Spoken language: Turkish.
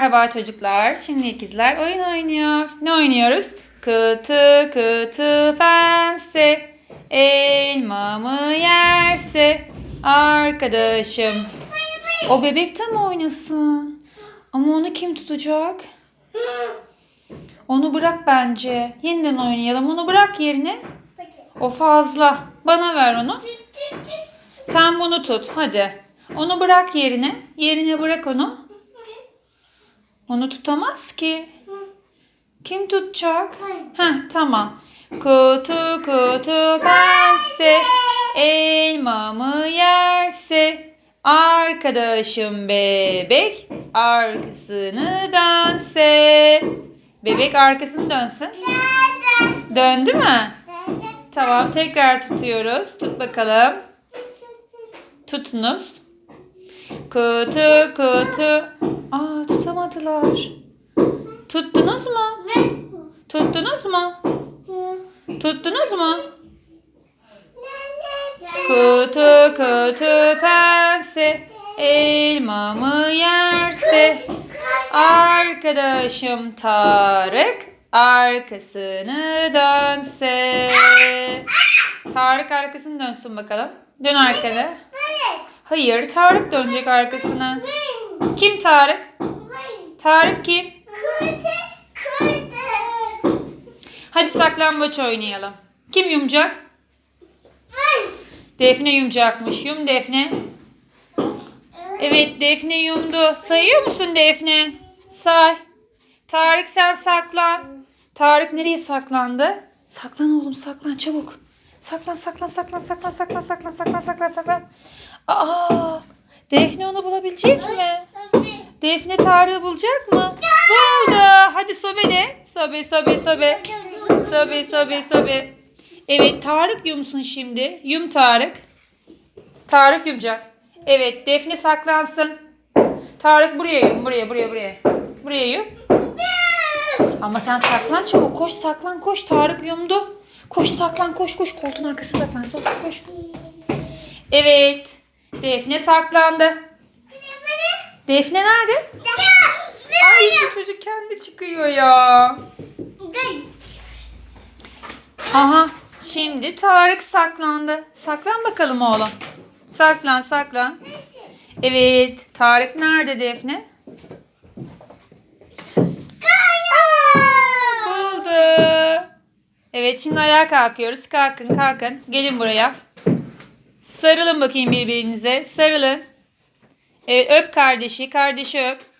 Merhaba çocuklar. Şimdi ikizler oyun oynuyor. Ne oynuyoruz? Kıtı kıtı pense elma mı yerse arkadaşım. O bebek mi oynasın? Ama onu kim tutacak? Onu bırak bence. Yeniden oynayalım. Onu bırak yerine. O fazla. Bana ver onu. Sen bunu tut. Hadi. Onu bırak yerine. Yerine bırak onu. Onu tutamaz ki. Kim tutacak? Heh tamam. Kutu kutu pense elmamı yerse arkadaşım bebek arkasını dönse. Bebek arkasını dönsün. Döndü mü? Tamam tekrar tutuyoruz. Tut bakalım. Tutunuz. Kutu kutu. Aa tutamadılar. Tuttunuz mu? Tuttunuz mu? Tuttunuz mu? Kutu kutu pense elmamı yerse arkadaşım Tarık arkasını dönse. Tarık arkasını dönsün bakalım. Dön arkada. Hayır, Tarık dönecek arkasına. Kim Tarık? Tarık kim? Hadi saklambaç oynayalım. Kim yumacak? Defne yumacakmış. Yum Defne. Evet Defne yumdu. Sayıyor musun Defne? Say. Tarık sen saklan. Tarık nereye saklandı? Saklan oğlum saklan çabuk. Saklan saklan saklan saklan saklan saklan saklan saklan saklan. Aa! Defne onu bulabilecek mi? Defne Tarık'ı bulacak mı? Buldu. Hadi sobe de. Sobe sobe sobe. Sobe sobe sobe. Evet Tarık yumsun şimdi. Yum Tarık. Tarık yumacak. Evet Defne saklansın. Tarık buraya yum. Buraya buraya buraya. Buraya yum. Ama sen saklan çabuk. Koş saklan koş. Tarık yumdu. Koş saklan koş koş. Koltuğun arkası saklan. Sok koş. Evet. Defne saklandı. Defne nerede? Ay bu çocuk kendi çıkıyor ya. Aha şimdi Tarık saklandı. Saklan bakalım oğlum. Saklan saklan. Evet Tarık nerede Defne? Buldu. Evet şimdi ayağa kalkıyoruz. Kalkın kalkın. Gelin buraya. Sarılın bakayım birbirinize. Sarılın. Evet öp kardeşi. Kardeşi öp.